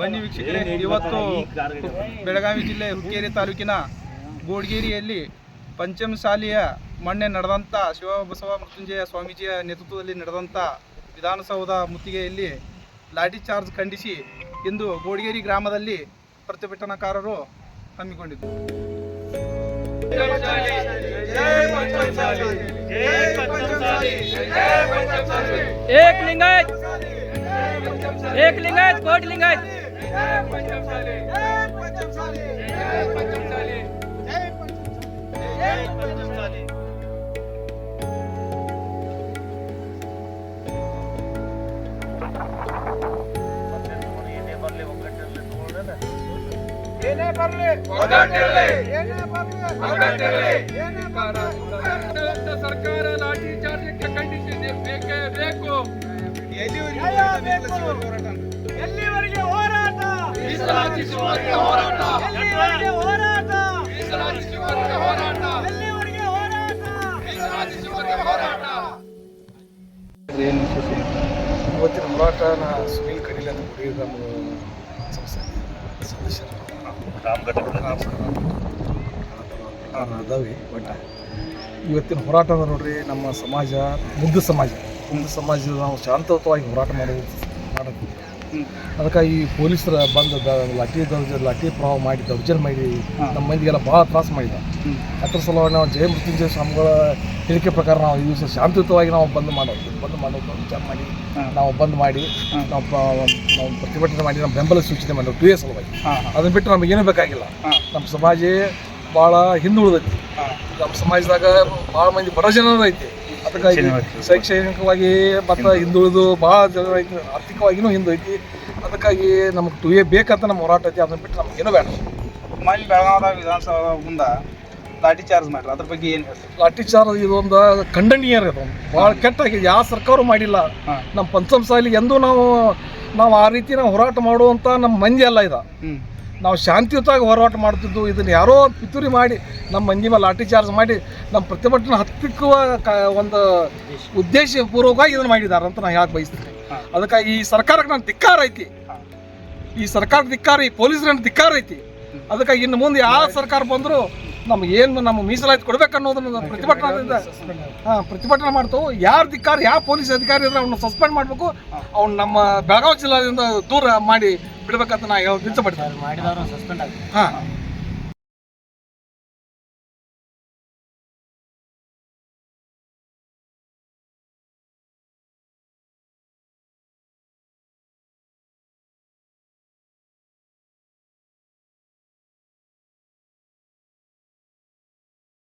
ಬನ್ನಿ ವೀಕ್ಷಕರೇ ಇವತ್ತು ಬೆಳಗಾವಿ ಜಿಲ್ಲೆ ಹುಕ್ಕೇರಿ ತಾಲೂಕಿನ ಗೋಡ್ಗೇರಿಯಲ್ಲಿ ಪಂಚಮಸಾಲಿಯ ಮೊನ್ನೆ ನಡೆದಂಥ ಶಿವಬಸವ ಮೃತ್ಯುಂಜಯ ಸ್ವಾಮೀಜಿಯ ನೇತೃತ್ವದಲ್ಲಿ ನಡೆದಂಥ ವಿಧಾನಸೌಧ ಮುತ್ತಿಗೆಯಲ್ಲಿ ಲಾಠಿ ಚಾರ್ಜ್ ಖಂಡಿಸಿ ಇಂದು ಗೋಡ್ಗೇರಿ ಗ್ರಾಮದಲ್ಲಿ ಪ್ರತಿಭಟನಾಕಾರರು ಹಮ್ಮಿಕೊಂಡಿದ್ದು एक लिंगायत एक लिंगायत कोट लिंगायत ಸರ್ಕಾರ ಲಾಠಿ ಚಾರ್ಜಕ್ಕೆ ಖಂಡಿಸಿದೆ ಬೇಕೇ ಬೇಕು ಎಲ್ಲಿವರೆಗೆ ಹೋರಾಟ? ಮೀಸಲಾತಿಸುವವರೆಗೆ ಹೋರಾಟ. ಎಲ್ಲಿವರೆಗೆ ಹೋರಾಟ? ಮೀಸಲಾತಿಸುವವರೆಗೆ ಹೋರಾಟ. ಎಲ್ಲಿವರೆಗೆ ಹೋರಾಟ? ಮೀಸಲಾತಿಸುವವರೆಗೆ ಹೋರಾಟ. ಇವತ್ತಿನ ಹೋರಾಟನ ಸುನೀಲ್ ಕಡಿಲ ಅಂತ ಗ್ರಾಮದ ಸಂಸ್ಥೆ. ಸದಸ್ಯರು. ಅದಾವೆ ಬಟ್ ಇವತ್ತಿನ ಹೋರಾಟ ಅದ ನೋಡ್ರಿ ನಮ್ಮ ಸಮಾಜ ಮುಗ್ಧ ಸಮಾಜ. ಮುಗ್ಧ ಸಮಾಜ ನಾವು ಶಾಂತಯುತವಾಗಿ ಹೋರಾಟ ಮಾಡೋದು ಅದಕ್ಕೆ ಈ ಪೊಲೀಸರ ಬಂದ ಲಾಠಿ ದೌರ್ಜ ಲಾಠಿ ಪ್ರಭಾವ ಮಾಡಿ ದೌರ್ಜನ್ಯ ಮಾಡಿ ನಮ್ಮ ಮಂದಿಗೆಲ್ಲ ಭಾಳ ತ್ರಾಸ ಮಾಡಿದ. ಅದ್ರ ಸಲುವಾಗಿ ನಾವು ಜಯ ಮೃತ್ಯುಂಜಯ ಸ್ವಾಮಿಗಳ ಹೇಳಿಕೆ ಪ್ರಕಾರ ನಾವು ಈ ದಿವಸ ಶಾಂತಿಯುತವಾಗಿ ನಾವು ಬಂದ್ ಮಾಡೋದು ಬಂದ್ ಮಾಡೋದು ವಿಚಾರ ಮಾಡಿ ನಾವು ಬಂದ್ ಮಾಡಿ ನಾವು ನಾವು ಪ್ರತಿಭಟನೆ ಮಾಡಿ ನಮ್ಮ ಬೆಂಬಲ ಸೂಚನೆ ಮಾಡೋದು ಟು ಎ ಸಲುವಾಗಿ ಅದನ್ನ ಬಿಟ್ಟು ನಮಗೇನು ಏನೂ ಬೇಕಾಗಿಲ್ಲ. ನಮ್ಮ ಸಮಾಜ ಭಾಳ ಹಿಂದುಳಿದೈತಿ. ನಮ್ಮ ಸಮಾಜದಾಗ ಭಾಳ ಮಂದಿ ಬಡ ಜನರ ಐತಿ. ಅದಕ್ಕಾಗಿ ಶೈಕ್ಷಣಿಕವಾಗಿ. ಮತ್ತು ಹಿಂದುಳಿದು. ಭಾಳ ಜನ ಐತಿ. ಆರ್ಥಿಕವಾಗಿನೂ ಹಿಂದೈತಿ. ಅದಕ್ಕಾಗಿ ನಮಗೆ ಟು ಎ ಬೇಕಂತ ನಮ್ಮ ಹೋರಾಟ ಐತಿ. ಅದನ್ನ ಬಿಟ್ಟು ನಮ್ಗೆ ಏನೂ ಬೇಡ. ಮೊನ್ನೆ ಬೆಳಗಾವದಾಗ ವಿಧಾನಸಭಾ ಮುಂದೆ ಲಾಠಿ ಚಾರ್ಜ್ ಮಾಡ್ರಿ. ಅದ್ರ ಬಗ್ಗೆ ಏನು ಲಾಠಿ ಚಾರ್ಜ್ ಇದೊಂದು ಖಂಡನೀಯ ರೀ ಅದೊಂದು ಭಾಳ ಕೆಟ್ಟಾಗಿದೆ ಯಾವ ಸರ್ಕಾರ ಮಾಡಿಲ್ಲ. ನಮ್ಮ ಪಂಚಮ ಸಾಲಿ ಎಂದೂ ನಾವು ನಾವು ಆ ರೀತಿ ನಾವು ಹೋರಾಟ ಮಾಡುವಂಥ ನಮ್ಮ ಮಂದಿ ಅಲ್ಲ ಇದು. ನಾವು ಶಾಂತಿಯುತವಾಗಿ ಹೋರಾಟ ಮಾಡ್ತಿದ್ದು ಇದನ್ನು ಯಾರೋ ಪಿತೂರಿ ಮಾಡಿ, ನಮ್ಮ ಮಂದಿ ಮೇಲೆ ಲಾಠಿ ಚಾರ್ಜ್ ಮಾಡಿ, ನಮ್ಮ ಪ್ರತಿಭಟನೆ ಹತ್ತಿಕ್ಕುವ ಕ, ಒಂದು ಉದ್ದೇಶಪೂರ್ವಕವಾಗಿ ಇದನ್ನು ಮಾಡಿದ್ದಾರೆ ಅಂತ ನಾನು ಯಾಕೆ ಬಯಸ್ತೀನಿ. ಅದಕ್ಕಾಗಿ ಈ ಸರ್ಕಾರಕ್ಕೆ ನನ್ನ ಧಿಕ್ಕಾರ ಐತಿ. ಈ ಸರ್ಕಾರ ಧಿಕ್ಕಾರ, ಈ ಪೊಲೀಸರ ಧಿಕ್ಕಾರ ಐತಿ. ಅದಕ್ಕಾಗಿ ಇನ್ನು ಮುಂದೆ ಯಾವ ಸರ್ಕಾರ ಬಂದರೂ ನಮ್ಗೆ ಏನು ನಮ್ಮ ಮೀಸಲಾತಿ ಕೊಡ್ಬೇಕು ಅನ್ನೋದನ್ನ ಪ್ರತಿಭಟನೆ ಹಾಂ, ಪ್ರತಿಭಟನೆ ಮಾಡ್ತಾವೆ. ಯಾರು ಧಿಕ್ಕಾರ, ಯಾವ ಪೊಲೀಸ್ ಅಧಿಕಾರಿ ಇದ್ರೆ ಅವ್ನ ಸಸ್ಪೆಂಡ್ ಮಾಡಬೇಕು ಅವ್ನು ನಮ್ಮ ಬೆಳಗಾವಿ ಜಿಲ್ಲೆಯಿಂದ ದೂರ ಮಾಡಿ ಬಿಡ್ಬೇಕಂತ ನಾ ಯಾವ ಇಚ್ಛೆ ಪಡ್ತೀನಿ ಮಾಡಿದವರು ಸಸ್ಪೆಂಡ್ ಆಗಿ ಹಾಂ.